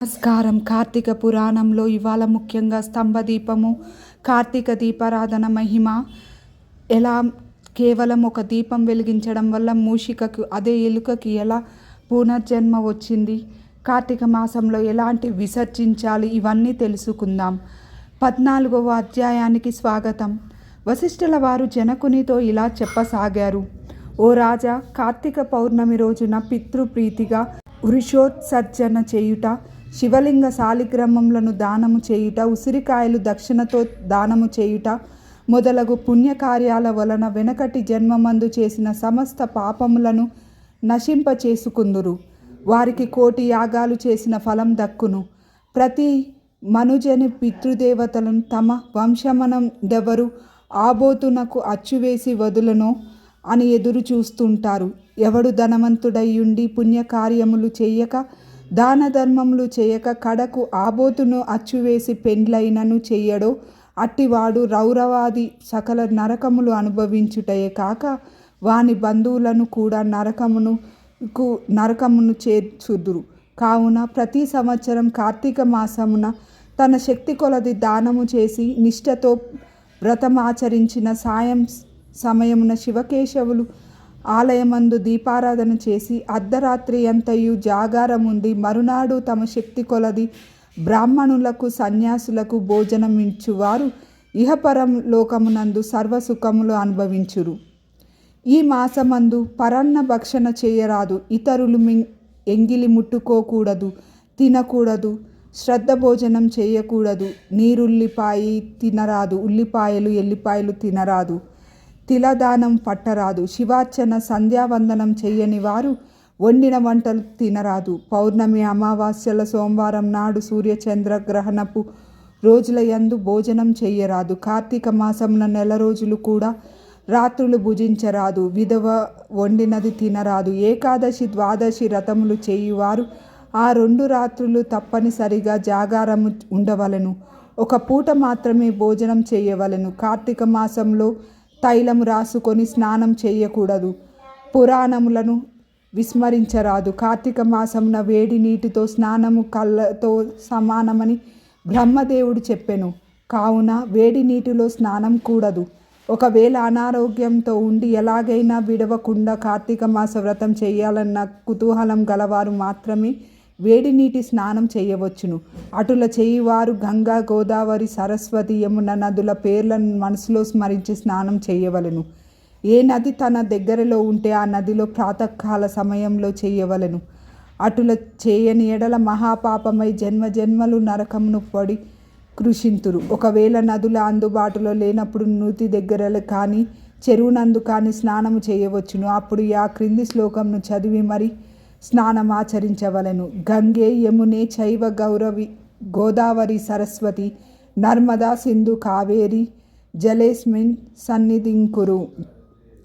నమస్కారం. కార్తీక పురాణంలో ఇవాళ ముఖ్యంగా స్తంభదీపము కార్తీక దీపారాధన మహిమ. ఎలా కేవలం ఒక దీపం వెలిగించడం వల్ల మూషికకు అదే ఎలుకకి ఎలా పునర్జన్మ వచ్చింది? కార్తీక మాసంలో ఎలాంటి విసర్జించాలి? ఇవన్నీ తెలుసుకుందాం. పద్నాలుగవ అధ్యాయానికి స్వాగతం. వశిష్ఠుల వారు జనకునితో ఇలా చెప్పసాగారు. ఓ రాజా కార్తీక పౌర్ణమి రోజున పితృప్రీతిగా వృషోత్సర్జన చేయుట శివలింగ సాలిగ్రామములను దానము చేయుట ఉసిరికాయలు దక్షిణతో దానము చేయుట మొదలగు పుణ్యకార్యాల వలన వెనకటి జన్మమందు చేసిన సమస్త పాపములను నశింపచేసుకుందురు. వారికి కోటి యాగాలు చేసిన ఫలం దక్కును. ప్రతి మనుజని పితృదేవతలను తమ వంశమనందెవరు ఆబోతునకు అచ్చువేసి వదులనో అని ఎదురు చూస్తుంటారు ఎవడు ధనవంతుడయ్యుండి పుణ్యకార్యములు చేయక దాన ధర్మములు చేయక కడకు ఆబోతును అచ్చువేసి పెండ్లైనను చెయ్యడో. అట్టివాడు రౌరవాది సకల నరకములు అనుభవించుటయే కాక వాని బంధువులను కూడా నరకమును కు నరకమును చేర్చుదురు. కావున ప్రతి సంవత్సరం కార్తీక మాసమున తన శక్తి కొలది దానము చేసి నిష్ఠతో వ్రతమాచరించిన సాయం సమయమున శివకేశవులు ఆలయమందు దీపారాధన చేసి అర్ధరాత్రి అంతయు జాగారముండి మరునాడు తమ శక్తి కొలది బ్రాహ్మణులకు సన్యాసులకు భోజనం ఇచ్చువారు ఇహపరం లోకమునందు సర్వసుఖములు అనుభవించురు. ఈ మాసమందు పరన్న భక్షణ చేయరాదు. ఇతరులు మిం ఎంగిలి ముట్టుకోకూడదు తినకూడదు శ్రద్ధ భోజనం చేయకూడదు. నీరుల్లిపాయి తినరాదు ఉల్లిపాయలు ఎల్లిపాయలు తినరాదు. తిలదానం పట్టరాదు. శివార్చన సంధ్యావందనం చెయ్యని వారు వండిన వంటలు తినరాదు. పౌర్ణమి అమావాస్యల సోమవారం నాడు సూర్యచంద్రగ్రహణపు రోజుల యందు భోజనం చెయ్యరాదు. కార్తీక మాసమున నెల రోజులు కూడా రాత్రులు భుజించరాదు. విధవ వండినది తినరాదు. ఏకాదశి ద్వాదశి రథములు చేయువారు ఆ రెండు రాత్రులు తప్పనిసరిగా జాగారము ఉండవలను. ఒక పూట మాత్రమే భోజనం చేయవలను. కార్తీక మాసంలో తైలము రాసుకొని స్నానం చేయకూడదు. పురాణములను విస్మరించరాదు. కార్తీక మాసమున వేడి నీటితో స్నానము కళ్ళతో సమానమని బ్రహ్మదేవుడు చెప్పెను. కావున వేడి నీటిలో స్నానం కూడదు. ఒకవేళ అనారోగ్యంతో ఉండి ఎలాగైనా విడవకుండా కార్తీక మాస వ్రతం చేయాలన్న కుతూహలం గలవారు మాత్రమే వేడి నీటి స్నానం చేయవచ్చును. అటుల చేయివారు గంగా గోదావరి సరస్వతి యమున నదుల పేర్లను మనసులో స్మరించి స్నానం చేయవలను. ఏ నది తన దగ్గరలో ఉంటే ఆ నదిలో ప్రాతకాల సమయంలో చేయవలను. అటుల చేయని ఎడల మహాపాపమై జన్మ జన్మలు నరకమును పడి కృషింతురు. ఒకవేళ నదుల అందుబాటులో లేనప్పుడు నూతి దగ్గరలు కానీ చెరువునందు కానీ స్నానము చేయవచ్చును. అప్పుడు ఆ క్రింది శ్లోకంను చదివి మరి స్నానమాచరించవలను. గంగే యమునే చైవ గౌరవి గోదావరి సరస్వతి నర్మదా సింధు కావేరి జలేస్మిన్ సన్నిధింకురు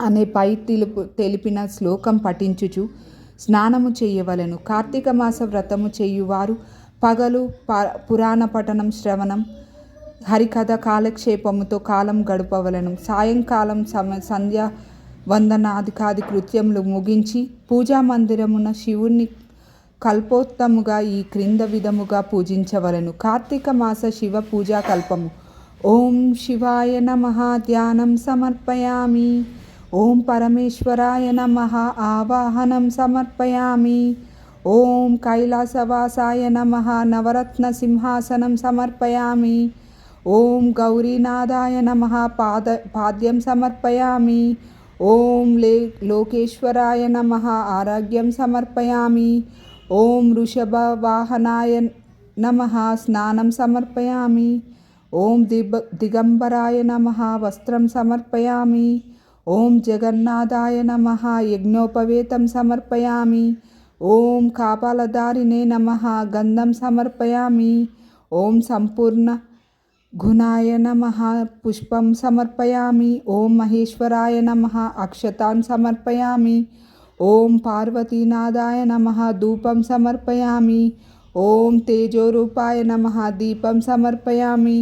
అనే పై తెలుపు తెలిపిన శ్లోకం పఠించుచు స్నానము చేయవలను. కార్తీక మాస వ్రతము చేయువారు పగలు పురాణ పఠనం శ్రవణం హరికథ కాలక్షేపముతో కాలం గడపవలను. సాయంకాలం సమ సంధ్య వందనాధికాది కృత్యములు ముగించి పూజా మందిరమున శివుణ్ణి కల్పోత్తముగా ఈ క్రింద విధముగా పూజించవలను. కార్తీక మాస శివ పూజా కల్పము. ఓం శివాయ నమ ధ్యానం సమర్పయామి. ఓం పరమేశ్వరాయ నమ ఆవాహనం సమర్పయామి. ఓం కైలాసవాసాయ నమ నవరత్న సింహాసనం సమర్పయామి. ఓం గౌరీనాథాయ నమ పాద పాద్యం సమర్పయామి. ఓం లే లోకేశ్వరాయ నమ ఆరోగ్యం సమర్పయామి ఓం వృషభవాహనాయ నమ స్నానం సమర్పయామి ఓం దిబ దిగంబరాయ నమ వస్త్రం సమర్పయామి ఓం జగన్నాథాయ నమ యజ్ఞోపవేతం సమర్పయామి ఓం కాపాలదారినే నమ గంధం సమర్పయామి ఓం సంపూర్ణ గుణాయ నమ పుష్పం సమర్పయామి ఓం మహేశ్వరాయ నమ అక్షతాన్ సమర్పయామి ఓం పార్వతీనాథాయ నమ ధూపం సమర్పయామి ఓం తేజోరూపాయ నమ దీపం సమర్పయామి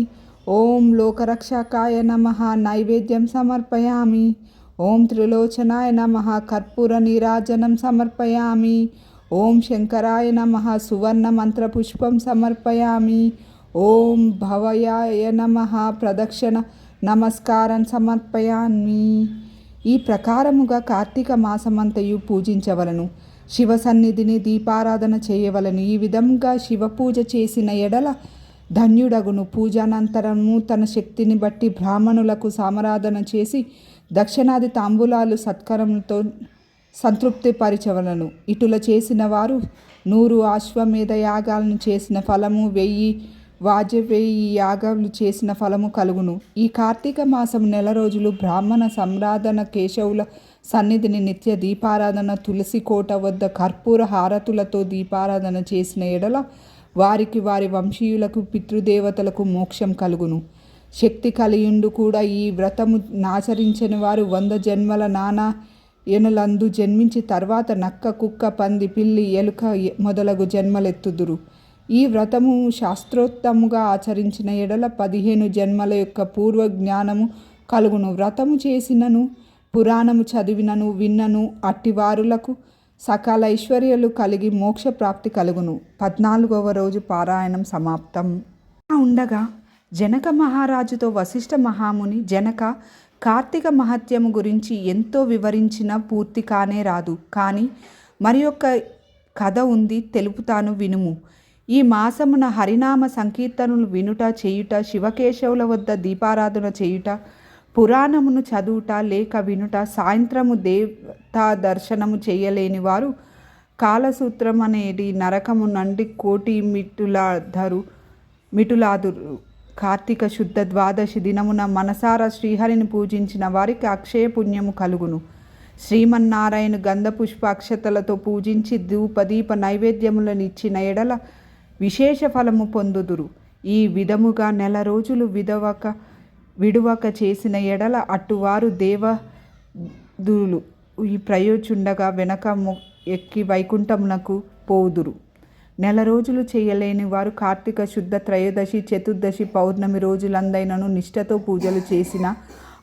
ఓం లోకరక్షకాయ నమ నైవేద్యం సమర్పయామి ఓం త్రిలోచనాయ నమ కర్పూర నీరాజనం సమర్పయామి ఓం శంకరాయ నమ సువర్ణ మంత్ర పుష్పం సమర్పయామి ఓం భవయాయ నమ ప్రదక్షిణ నమస్కారం సమర్పయాన్ని ఈ ప్రకారముగా కార్తీక మాసమంతయు పూజించవలను. శివ సన్నిధిని దీపారాధన చేయవలను. ఈ విధంగా శివ పూజ చేసిన ఎడల ధన్యుడగును. పూజానంతరము తన శక్తిని బట్టి బ్రాహ్మణులకు సామరాధన చేసి దక్షిణాది తాంబూలాలు సత్కరములతో సంతృప్తిపరచవలను ఇటుల చేసిన వారు నూరు అశ్వమేధ యాగాలను చేసిన ఫలము వెయ్యి వాజపేయి యాగాలు చేసిన ఫలము కలుగును. ఈ కార్తీక మాసం నెల రోజులు బ్రాహ్మణ సంరాధన కేశవుల సన్నిధిని నిత్య దీపారాధన తులసి కోట వద్ద కర్పూర హారతులతో దీపారాధన చేసిన ఎడల వారికి వారి వంశీయులకు పితృదేవతలకు మోక్షం కలుగును. శక్తి కలియుండు కూడా ఈ వ్రతము నాచరించని వారు వంద జన్మల నానా ఎనులందు జన్మించి తర్వాత నక్క కుక్క పంది పిల్లి ఎలుక మొదలగు జన్మలెత్తుదురు. ఈ వ్రతము శాస్త్రోత్తముగా ఆచరించిన ఎడల పదిహేను జన్మల యొక్క పూర్వ జ్ఞానము కలుగును. వ్రతము చేసినను పురాణము చదివినను విన్నను అట్టివారులకు సకాల ఐశ్వర్యాలు కలిగి మోక్ష ప్రాప్తి కలుగును. పద్నాలుగవ రోజు పారాయణం సమాప్తం. ఉండగా జనక మహారాజుతో వశిష్ఠ మహాముని జనక కార్తీక మహత్యము గురించి ఎంతో వివరించిన పూర్తి కానే రాదు. కానీ మరి కథ ఉంది తెలుపుతాను వినుము. ఈ మాసమున హరినామ సంకీర్తనలు వినుట చేయుట శివకేశవుల వద్ద దీపారాధన చేయుట పురాణమును చదువుట లేక వినుట సాయంత్రము దేవతా దర్శనము చేయలేని వారు కాలసూత్రం అనేది నరకము నండి కోటి మిటులాధరు మిటులాదురు. కార్తీక శుద్ధ ద్వాదశి దినమున మనసార శ్రీహరిని పూజించిన వారికి అక్షయ పుణ్యము కలుగును. శ్రీమన్నారాయణ గంధపుష్ప అక్షతలతో పూజించి ధూపదీప నైవేద్యములను ఇచ్చిన ఎడల విశేష ఫలము పొందుదురు. ఈ విధముగా నెల రోజులు విధవక విడువక చేసిన ఎడల అట్టువారు దేవదులు ఈ ప్రయోచుండగా వెనక ఎక్కి వైకుంఠమునకు పోదురు. నెల రోజులు చేయలేని వారు కార్తీక శుద్ధ త్రయోదశి చతుర్దశి పౌర్ణమి రోజులందైనను నిష్ఠతో పూజలు చేసిన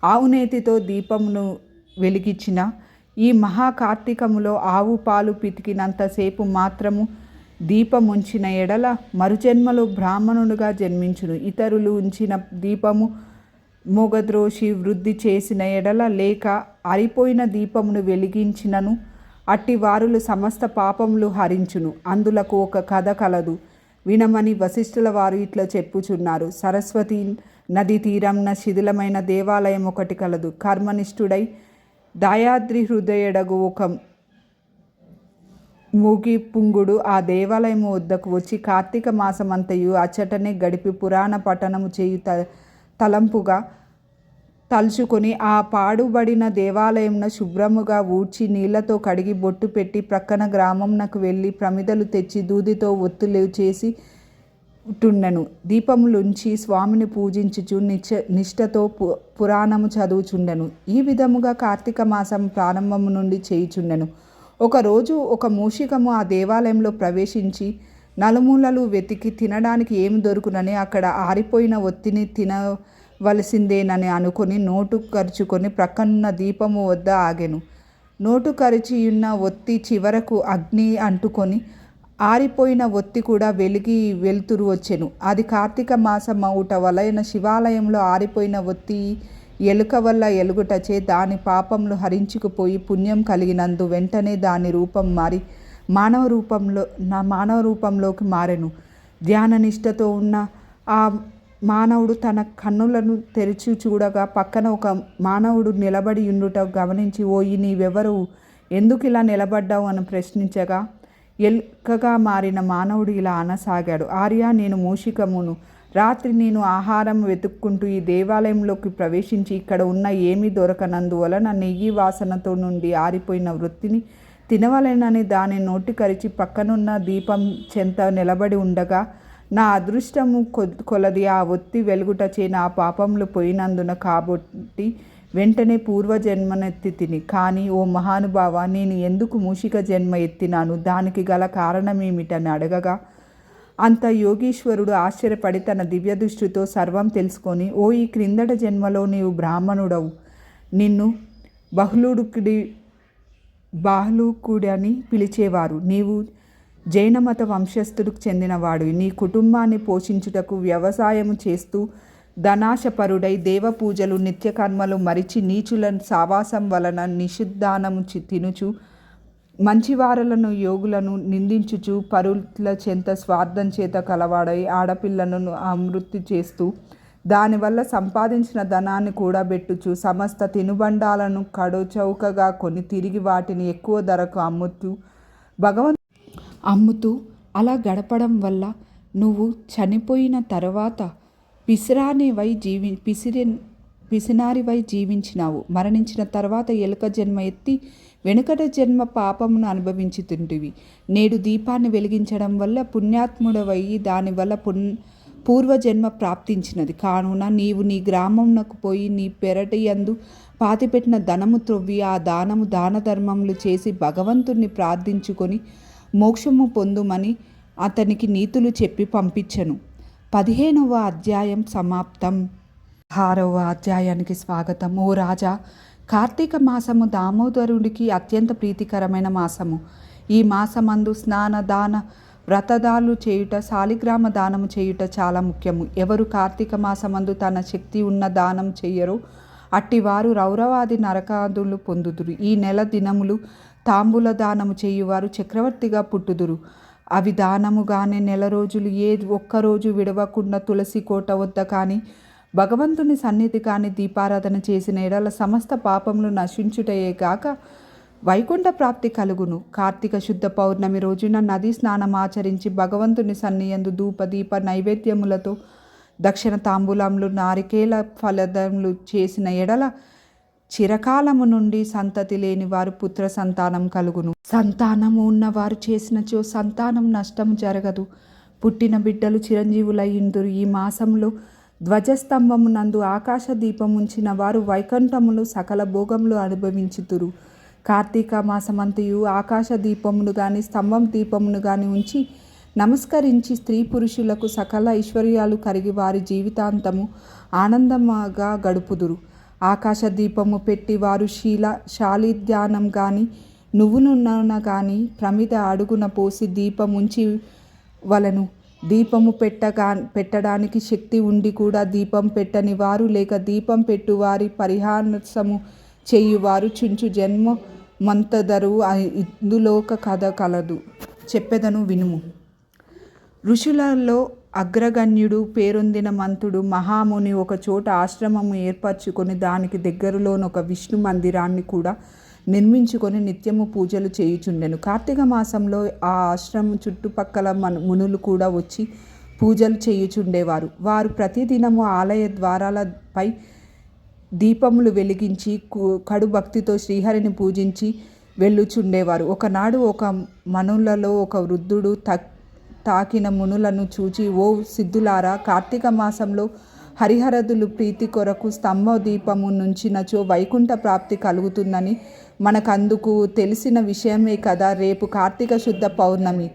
ఆవునేతితో దీపమును వెలిగించిన ఈ మహాకార్తీకములో ఆవు పాలు పితికినంతసేపు మాత్రము దీపముంచిన ఎడల మరుజన్మలో బ్రాహ్మణుడుగా జన్మించును. ఇతరులు ఉంచిన దీపము మోగద్రోషి వృద్ధి చేసిన ఎడల లేక అరిపోయిన దీపమును వెలిగించినను అట్టి వారులు సమస్త పాపములు హరించును. అందులకు ఒక కథ కలదు. వినమని వశిష్ఠుల వారు ఇట్లా చెప్పుచున్నారు. సరస్వతి నది తీరంన శిథిలమైన దేవాలయం ఒకటి కలదు. కర్మనిష్ఠుడై దయాద్రి హృదయడగు ఒక మూగి పుంగుడు ఆ దేవాలయము వద్దకు వచ్చి కార్తీక మాసమంతయు అచ్చటనే గడిపి పురాణ పఠనము చేయు త తలంపుగా తలుచుకొని ఆ పాడుబడిన దేవాలయంను శుభ్రముగా ఊడ్చి నీళ్ళతో కడిగి బొట్టు పెట్టి ప్రక్కన గ్రామంనకు వెళ్ళి ప్రమిదలు తెచ్చి దూదితో ఒత్తులు చేసి టుండెను దీపములుంచి స్వామిని పూజించుచు నిచ నిష్ఠతో పు పురాణము చదువుచుండెను. ఈ విధముగా కార్తీక మాసం ప్రారంభము నుండి చేయుచుండెను. ఒకరోజు ఒక మూషికము ఆ దేవాలయంలో ప్రవేశించి నలుమూలలు వెతికి తినడానికి ఏమి దొరుకునని అక్కడ ఆరిపోయిన ఒత్తిని తినవలసిందేనని అనుకుని నోటు ఖర్చుకొని ప్రక్కనున్న దీపము వద్ద ఆగెను. నోటు కరిచియున్న ఒత్తి చివరకు అగ్ని అంటుకొని ఆరిపోయిన ఒత్తి కూడా వెలిగి వెలుతురు వచ్చెను. అది కార్తీక మాసం అవుట వలయన శివాలయంలో ఆరిపోయిన ఒత్తి ఎలుక వల్ల ఎలుగుటచే దాని పాపములు హరించుకుపోయి పుణ్యం కలిగినందు వెంటనే దాని రూపం మారి మానవ రూపంలో నా మానవ రూపంలోకి మారెను. ధ్యాననిష్టతో ఉన్న ఆ మానవుడు తన కన్నులను తెరిచి చూడగా పక్కన ఒక మానవుడు నిలబడి ఉండుట గమనించి ఓయి నీవెవరు? ఎందుకు ఇలా నిలబడ్డావు? అని ప్రశ్నించగా ఎలుకగా మారిన మానవుడు ఇలా అనసాగాడు ఆర్య నేను మూషికమును. రాత్రి నేను ఆహారం వెతుక్కుంటూ ఈ దేవాలయంలోకి ప్రవేశించి ఇక్కడ ఉన్న ఏమీ దొరకనందువలన నెయ్యి వాసనతో నుండి ఆరిపోయిన వృత్తిని తినవలెనని దాని నోటి కరిచి పక్కనున్న దీపం చెంత నిలబడి ఉండగా నా అదృష్టము కొలది ఆ ఒత్తి వెలుగుటచే నా పాపములు పోయినందున కాబట్టి వెంటనే పూర్వజన్మనెత్తి తిని కానీ ఓ మహానుభావ నేను ఎందుకు మూషిక జన్మ ఎత్తినాను? దానికి గల కారణమేమిటని అడగగా అంత యోగీశ్వరుడు ఆశ్చర్యపడి తన దివ్యదృష్టితో సర్వం తెలుసుకొని ఓ ఈ క్రిందట జన్మలో నీవు బ్రాహ్మణుడవు. నిన్ను బహుళుడుకుడి బాహ్లుకుడని పిలిచేవారు. నీవు జైనమత వంశస్థుడికి చెందినవాడు నీ కుటుంబాన్ని పోషించుటకు వ్యవసాయము చేస్తూ ధనాశపరుడై దేవపూజలు నిత్యకర్మలు మరిచి నీచులను సావాసం వలన నిషిద్ధానము చి- తినుచు మంచివారలను యోగులను నిందించుచు పరుల చెంత స్వార్థం చేత కలవాడై ఆడపిల్లను అమృతి చేస్తూ దానివల్ల సంపాదించిన ధనాన్ని కూడబెట్టుచు సమస్త తినుబండాలను కడుచౌకగా కొని తిరిగి వాటిని ఎక్కువ ధరకు అమ్ముతూ భగవంతు అమ్ముతూ అలా గడపడం వల్ల నువ్వు చనిపోయిన తర్వాత పిసిరానివై జీవి పిసిరి పిసినారివై జీవించినావు. మరణించిన తర్వాత ఎలుక జన్మ ఎత్తి వెనుకట జన్మ పాపమును అనుభవించుతుంటివి. నేడు దీపాన్ని వెలిగించడం వల్ల పుణ్యాత్ముడవయ్యి దానివల్ల పున్ పూర్వజన్మ ప్రాప్తించినది. కావున నీవు నీ గ్రామంనకు పోయి నీ పెరటి యందు పాతిపెట్టిన ధనము త్రొవ్వి ఆ దానము దాన ధర్మములు చేసి భగవంతుణ్ణి ప్రార్థించుకొని మోక్షము పొందుమని అతనికి నీతులు చెప్పి పంపించను. పదిహేనవ అధ్యాయం సమాప్తం. ఆరవ అధ్యాయానికి స్వాగతం ఓ రాజా కార్తీక మాసము దామోదరుడికి అత్యంత ప్రీతికరమైన మాసము. ఈ మాసమందు స్నాన దాన వ్రతదాలు చేయుట శాలిగ్రామ దానము చేయుట చాలా ముఖ్యము. ఎవరు కార్తీక మాసమందు తన శక్తి ఉన్న దానం చెయ్యరో అట్టివారు రౌరవాది నరకాదులు పొందుదురు. ఈ నెల దినములు తాంబూల దానము చేయువారు చక్రవర్తిగా పుట్టుదురు. అవి దానముగానే నెల రోజులు ఏ ఒక్కరోజు విడవకుండా తులసి కోట వద్ద కానీ భగవంతుని సన్నిధి కానీ దీపారాధన చేసిన ఎడల సమస్త పాపములు నశించుటయే గాక వైకుంఠ ప్రాప్తి కలుగును. కార్తీక శుద్ధ పౌర్ణమి రోజున నదీ స్నానం ఆచరించి భగవంతుని సన్నియందు ధూప దీప నైవేద్యములతో దక్షిణ తాంబూలములు నారికేల ఫలదములు చేసిన ఎడల చిరకాలము నుండి సంతతి లేని వారు పుత్ర సంతానం కలుగును. సంతానము ఉన్నవారు చేసినచో సంతానం నష్టం జరగదు. పుట్టిన బిడ్డలు చిరంజీవులయ్యిందురు ఈ మాసంలో ధ్వజస్తంభమునందు ఆకాశ దీపం ఉంచిన వారు వైకుంఠములు సకల భోగములు అనుభవించుతురు. కార్తీక మాసమంతయు ఆకాశ దీపమును గాని స్తంభం దీపమును గాని ఉంచి నమస్కరించి స్త్రీ పురుషులకు సకల ఐశ్వర్యాలు కలిగి వారి జీవితాంతము ఆనందముగా గడుపుదురు. ఆకాశ దీపము పెట్టి వారు శీల శాలిధ్యానం కానీ నువ్వులు కానీ ప్రమిద అడుగున పోసి దీపముంచి ఉంచి వలను దీపము పెట్టగా పెట్టడానికి శక్తి ఉండి కూడా దీపం పెట్టని వారు లేక దీపం పెట్టువారి పరిహాసము చేయువారు చుంచు జన్మ మంతదరు ఇందులోక కథ కలదు. చెప్పెదను వినుము. ఋషులలో అగ్రగణ్యుడు పేరొందిన మంతుడు మహాముని ఒక చోట ఆశ్రమము ఏర్పరచుకొని దానికి దగ్గరలోనొక విష్ణు మందిరాన్ని కూడా నిర్మించుకొని నిత్యము పూజలు చేయుచుండెను. కార్తీక మాసంలో ఆ ఆశ్రమం చుట్టుపక్కల మన మునులు కూడా వచ్చి పూజలు చేయుచుండేవారు. వారు ప్రతిదినము ఆలయ ద్వారాలపై దీపములు వెలిగించి కడు భక్తితో శ్రీహరిని పూజించి వెళ్ళుచుండేవారు. ఒకనాడు ఒక మనులలో ఒక వృద్ధుడు తక్ తాకిన మునులను చూచి ఓ సిద్ధులారా కార్తీక మాసంలో హరిహరదులు ప్రీతి కొరకు స్తంభ దీపము నుంచినచో వైకుంఠ ప్రాప్తి కలుగుతుందని మనకందుకు తెలిసిన విషయమే కదా రేపు కార్తీక శుద్ధ పౌర్ణమి.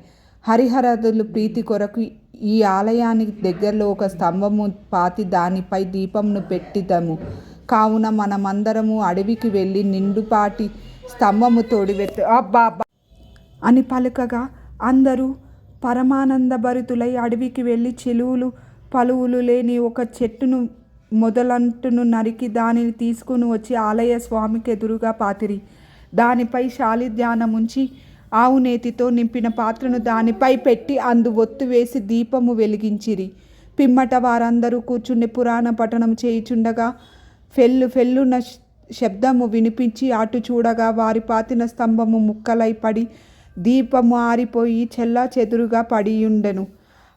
హరిహరదులు ప్రీతి కొరకు ఈ ఆలయానికి దగ్గరలో ఒక స్తంభము పాతి దానిపై దీపంను పెట్టిదము. కావున మనమందరము అడవికి వెళ్ళి నిండుపాటి స్తంభము తోడివెత్త అబ్బా అబ్బా. అని పలుకగా అందరూ పరమానందభరితులై అడవికి వెళ్ళి చెలువులు పలువులు లేని ఒక చెట్టును మొదలంటును నరికి దానిని తీసుకుని వచ్చి ఆలయ స్వామికి ఎదురుగా పాతిరి. దానిపై శాలిధ్యానముంచి ఆవు నేతితో నింపిన పాత్రను దానిపై పెట్టి అందు ఒత్తు వేసి దీపము వెలిగించిరి. పిమ్మట వారందరూ కూర్చుని పురాణ పఠనం చేయుచుండగా ఫెల్లు ఫెల్లున శబ్దము వినిపించి అటు చూడగా వారి పాతిన స్తంభము ముక్కలై పడి దీపము ఆరిపోయి చెల్లా చెదురుగా పడియుండెను.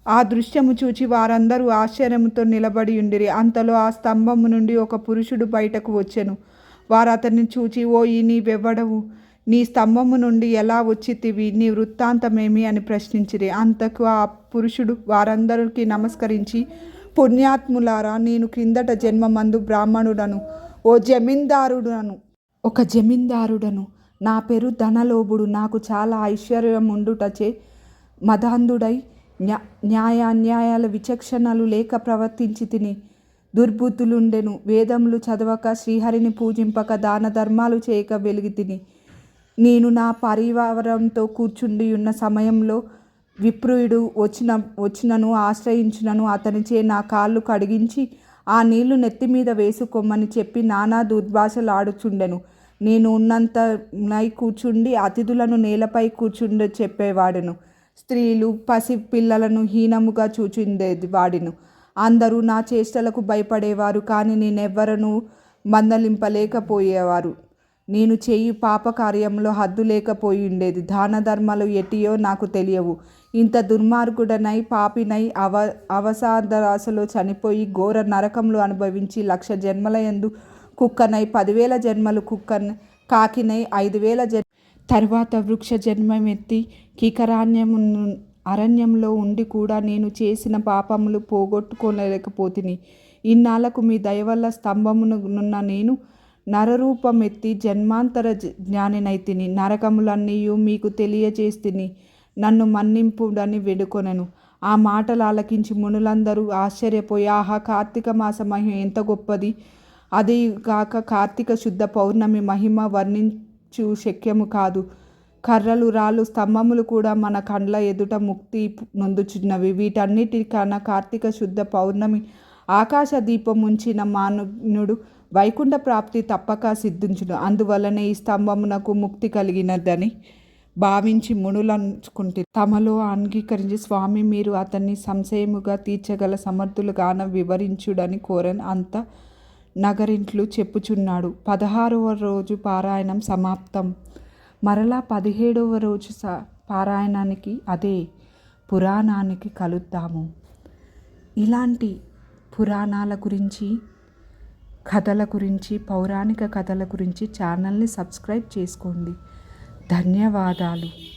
ఆ దృశ్యము చూచి వారందరూ ఆశ్చర్యముతో నిలబడి ఉండిరి. అంతలో ఆ స్తంభము నుండి ఒక పురుషుడు బయటకు వచ్చెను. వారు అతన్ని చూచి ఓ ఈ నీవెవ్వడవు నీ స్తంభము నుండి ఎలా వచ్చితివి? నీ వృత్తాంతమేమి? అని ప్రశ్నించిరి. అంతకు ఆ పురుషుడు వారందరికీ నమస్కరించి పుణ్యాత్ములారా నేను క్రిందట జన్మమందు బ్రాహ్మణుడను ఓ జమీందారుడను ఒక జమీందారుడను. నా పేరు ధనలోభుడు. నాకు చాలా ఐశ్వర్యం ఉండుటచే మదాంధుడై న్యా న్యాయ అన్యాయాల విచక్షణలు లేక ప్రవర్తించి తిని దుర్బుద్ధులుండెను. వేదములు చదవక శ్రీహరిని పూజింపక దాన ధర్మాలు చేయక వెలిగి తిని నేను నా పరివారంతో కూర్చుండి ఉన్న సమయంలో విప్రుయుడు వచ్చిన వచ్చినను ఆశ్రయించినను అతనిచే నా కాళ్ళు కడిగించి ఆ నీళ్ళు నెత్తి మీద వేసుకోమని చెప్పి నానా దుర్భాషలాడుచుండెను. నేను ఉన్నంత నై కూర్చుండి అతిథులను నేలపై కూర్చుండ చెప్పేవాడను. స్త్రీలు పసి పిల్లలను హీనముగా చూచుండేది వాడిను. అందరూ నా చేష్టలకు భయపడేవారు కానీ నేనెవ్వరను మందలింపలేకపోయేవారు. నేను చేయి పాప కార్యంలో హద్దు లేకపోయి ఉండేది. దాన ధర్మాలు ఎటియో నాకు తెలియవు. ఇంత దుర్మార్గుడనై పాపినై అవ అవసాదరాశలో చనిపోయి ఘోర నరకంలో అనుభవించి లక్ష జన్మల ఎందు కుక్కనై పదివేల జన్మలు కుక్కన్ కాకినై ఐదు వేల జన్ తర్వాత వృక్ష జన్మమెత్తి కీకరాణ్యము అరణ్యంలో ఉండి కూడా నేను చేసిన పాపములు పోగొట్టుకోలేకపోతిని. ఇన్నాళ్ళకు మీ దయవల్ల స్తంభమునున్న నేను నరరూపమెత్తి జన్మాంతర జ్ఞానినైతిని. నరకములన్నీయు మీకు తెలియజేస్తిని. నన్ను మన్నింపుడని వేడుకొనెను. ఆ మాటలు ఆలకించి మునులందరూ ఆశ్చర్యపోయి ఆహా కార్తీక మాస మహిమ ఎంత గొప్పది. అది కాక కార్తీక శుద్ధ పౌర్ణమి మహిమ వర్ణించ శక్యము కాదు. కర్రలు రాళ్ళు స్తంభములు కూడా మన కండ్ల ఎదుట ముక్తి నొందుచున్నవి. వీటన్నిటికన్నా కార్తీక శుద్ధ పౌర్ణమి ఆకాశ దీపం ఉంచిన మానవుడు వైకుంఠ ప్రాప్తి తప్పక సిద్ధించును. అందువలనే ఈ స్తంభమునకు ముక్తి కలిగినదని భావించి మునులంచుకుంటే తమలో అంగీకరించి స్వామి మీరు అతన్ని సంశయముగా తీర్చగల సమర్థులుగాన వివరించుడని కోరని. అంత నగరింట్లు చెప్పుచున్నాడు. పదహారవ రోజు పారాయణం సమాప్తం. మరలా పదిహేడవ రోజు స పారాయణానికి అదే పురాణానికి కలుద్దాము. ఇలాంటి పురాణాల గురించి కథల గురించి పౌరాణిక కథల గురించి ఛానల్ని సబ్స్క్రైబ్ చేసుకోండి. ధన్యవాదాలు.